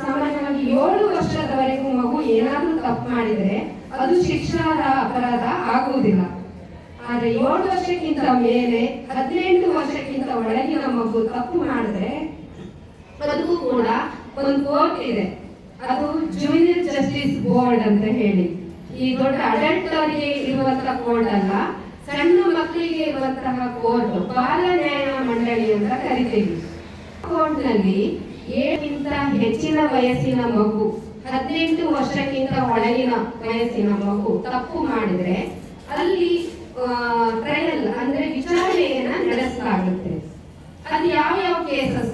ಸಾಮಾನ್ಯವಾಗಿ ಏಳು ವರ್ಷದವರೆಗೂ ಮಗು ಏನಾದ್ರೂ ತಪ್ಪು ಮಾಡಿದ್ರೆ ಅದು ಶಿಕ್ಷಣದ ಅಪರಾಧ ಆಗುವುದಿಲ್ಲ. ಆದ್ರೆ ಏಳು ವರ್ಷಕ್ಕಿಂತ ಮೇಲೆ, ಹದಿನೆಂಟು ವರ್ಷಕ್ಕಿಂತ ಒಳಗಿನ ಮಗು ತಪ್ಪು ಮಾಡಿದ್ರೆ ಅದಕ್ಕೂ ಕೂಡ ಒಂದು ಕೋರ್ಟ್ ಇದೆ. ಅದು ಜೂನಿಯರ್ ಜಸ್ಟಿಸ್ ಬೋರ್ಡ್ ಅಂತ ಹೇಳಿ. ಈ ದೊಡ್ಡ ಅಡಲ್ಟ್ ಅವರಿಗೆ ಇರುವಂತ ಬೋರ್ಡ್ ಅಲ್ಲ ಸಣ್ಣ ಮಕ್ಕಳಿಗೆ ಇರುವಂತಹ ಕೋರ್ಟ್ ಬಾಲ ನ್ಯಾಯ ಮಂಡಳಿ ಅಂತ ಕರಿತೀವಿ. ಕೋರ್ಟ್ನಲ್ಲಿ ಏಳಿಗಿಂತ ಹೆಚ್ಚಿನ ವಯಸ್ಸಿನ ಮಗು, ಹದಿನೆಂಟು ವರ್ಷಕ್ಕಿಂತ ಒಳಗಿನ ವಯಸ್ಸಿನ ಮಗು ತಪ್ಪು ಮಾಡಿದ್ರೆ ಅಲ್ಲಿ ಟ್ರಯಲ್ ಅಂದ್ರೆ ವಿಚಾರಣೆಯನ್ನ ನಡೆಸಲಾಗುತ್ತೆ. ಅದು ಯಾವ ಯಾವ ಕೇಸಸ್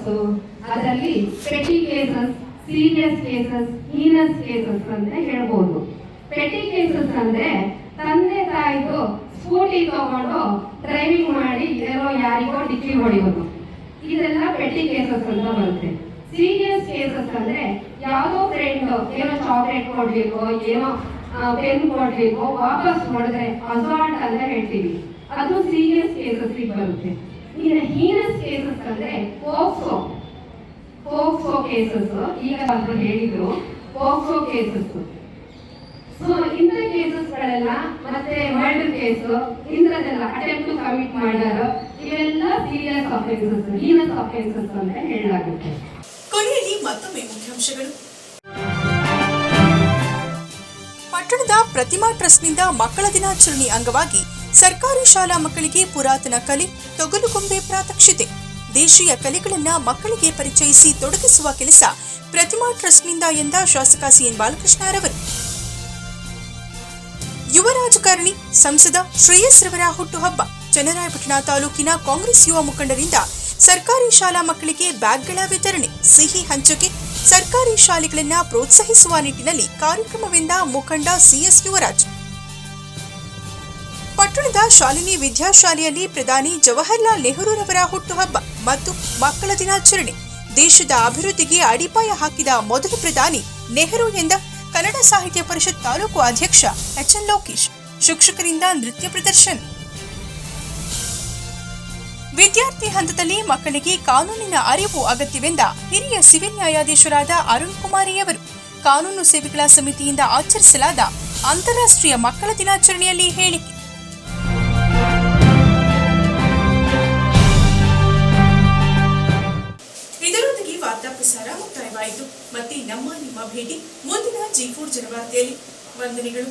ಅದರಲ್ಲಿ petty cases serious cases heinous cases ಅಂತ ಹೇಳ್ಬೋದು. ಪೆಟಿ ಕೇಸಸ್ ಅಂದ್ರೆ ತಂದೆ ತಾಯಿದು ಸ್ಕೂಟಿ ತಗೊಂಡು ಡ್ರೈವಿಂಗ್ ಮಾಡಿ ಏನೋ ಯಾರಿಗೋ ಡಿಕ್ಕಿ ಹೊಡೆಯೋದು. ಇದೆಲ್ಲ ಪೆಟ್ಟಿ ಕೇಸಸ್ ಅಂತ ಬರುತ್ತೆ. ಸೀರಿಯಸ್ ಕೇಸಸ್ ಅಂದ್ರೆ ಯಾವುದೋ ಫ್ರೆಂಡ್ ಏನೋ ಚಾಕ್ಲೇಟ್ ಕೊಡ್ಲಿಕ್ಕೋ, ಏನೋ ಪೆನ್ ಕೊಡ್ಲಿಕ್ಕೋ ವಾಪಸ್ ಹೊಡೆದ್ರೆ ಅಸಾಲ್ಟ್ ಅಂತ ಹೇಳ್ತೀವಿ. ಅದು ಸೀರಿಯಸ್ ಕೇಸಸ್ ಬರುತ್ತೆ. ಇನ್ನು ಹೀನಸ್ ಕೇಸಸ್ ಅಂದ್ರೆ ಪೋಕ್ಸೋ ಪೋಕ್ಸೋ ಕೇಸಸ್ ಈಗ ಹೇಳಿದ್ರು ಪೋಕ್ಸೋ ಕೇಸಸ್ ಸೊ ಇಂಥ ಕೇಸಸ್ಗಳೆಲ್ಲ ಮತ್ತೆ ಮರ್ಡರ್ ಕೇಸ್ ಇಂಥದ್ದೆಲ್ಲ ಅಟೆಂಪ್ಟ್ ಕಮಿಟ್ ಮರ್ಡರ್ ಇವೆಲ್ಲ ಸೀರಿಯಸ್ ಅಫೆನ್ಸಸ್ ಹೀನಸ್ ಅಫೆನ್ಸಸ್ ಅಂತ ಹೇಳಲಾಗುತ್ತೆ. ಕೊನೆಯಲ್ಲಿ ಮತ್ತೊಮ್ಮೆ ಮುಖ್ಯಾಂಶಗಳು. ಪಟ್ಟಣದ ಪ್ರತಿಮಾ ಟ್ರಸ್ಟ್ನಿಂದ ಮಕ್ಕಳ ದಿನಾಚರಣೆ ಅಂಗವಾಗಿ ಸರ್ಕಾರಿ ಶಾಲಾ ಮಕ್ಕಳಿಗೆ ಪುರಾತನ ಕಲೆ ತೊಗಲುಗೊಂಬೆ ಪ್ರಾತ್ಯಕ್ಷಿತೆ. ದೇಶೀಯ ಕಲೆಗಳನ್ನ ಮಕ್ಕಳಿಗೆ ಪರಿಚಯಿಸಿ ತೊಡಗಿಸುವ ಕೆಲಸ ಪ್ರತಿಮಾ ಟ್ರಸ್ಟ್ನಿಂದ ಎಂದ ಶಾಸಕ ಸಿಎನ್ ಬಾಲಕೃಷ್ಣರವರು ಯುವ ರಾಜಕಾರಣಿ ಸಂಸದ ಶ್ರೇಯಸ್ ರವರ ಹುಟ್ಟುಹಬ್ಬ. ಚನ್ನರಾಯಪಟ್ಟಣ ತಾಲೂಕಿನ ಕಾಂಗ್ರೆಸ್ ಯುವ ಮುಖಂಡರಿಂದ ಸರ್ಕಾರಿ ಶಾಲಾ ಮಕ್ಕಳಿಗೆ ಬ್ಯಾಗ್ಗಳ ವಿತರಣೆ, ಸಿಹಿ ಹಂಚಿಕೆ ಸರ್ಕಾರಿ ಶಾಲೆಗಳನ್ನ ಪ್ರೋತ್ಸಾಹಿಸುವ ನಿಟ್ಟಿನಲ್ಲಿ ಕಾರ್ಯಕ್ರಮವೆಂದ ಮುಖಂಡ ಸಿಎಸ್ ಯುವರಾಜ್. ಪಟ್ಟಣದ ಶಾಲಿನಿ ವಿದ್ಯಾಶಾಲೆಯಲ್ಲಿ ಪ್ರಧಾನಿ ಜವಾಹರ್ಲಾಲ್ ನೆಹರೂರವರ ಹುಟ್ಟುಹಬ್ಬ ಮತ್ತು ಮಕ್ಕಳ ದಿನಾಚರಣೆ. ದೇಶದ ಅಭಿವೃದ್ಧಿಗೆ ಅಡಿಪಾಯ ಹಾಕಿದ ಮೊದಲ ಪ್ರಧಾನಿ ನೆಹರು ಎಂದ ಕನ್ನಡ ಸಾಹಿತ್ಯ ಪರಿಷತ್ ತಾಲೂಕು ಅಧ್ಯಕ್ಷ ಎಚ್ ಎನ್ ಲೋಕೇಶ್. ಶಿಕ್ಷಕರಿಂದ ನೃತ್ಯ ಪ್ರದರ್ಶನ. ವಿದ್ಯಾರ್ಥಿ ಹಂತದಲ್ಲಿ ಮಕ್ಕಳಿಗೆ ಕಾನೂನಿನ ಅರಿವು ಅಗತ್ಯವೆಂದ ಹಿರಿಯ ಸಿವಿಲ್ ನ್ಯಾಯಾಧೀಶರಾದ ಅರುಣ್ ಕುಮಾರಿಯವರು ಕಾನೂನು ಸೇವೆಗಳ ಸಮಿತಿಯಿಂದ ಆಚರಿಸಲಾದ ಅಂತಾರಾಷ್ಟ್ರೀಯ ಮಕ್ಕಳ ದಿನಾಚರಣೆಯಲ್ಲಿ ಹೇಳಿಕೆ. ಇದರೊಂದಿಗೆ ವಾರ್ತಾ ಪ್ರಸಾರ ಮುಕ್ತಾಯವಾಯಿತು. ಮತ್ತೆ ನಮ್ಮ ಭೇಟಿ ಮುಂದಿನ ಜಿ ಫೋರ್ ಜನವಾರ್ತೆಯಲ್ಲಿ ವಂದನೆಗಳು.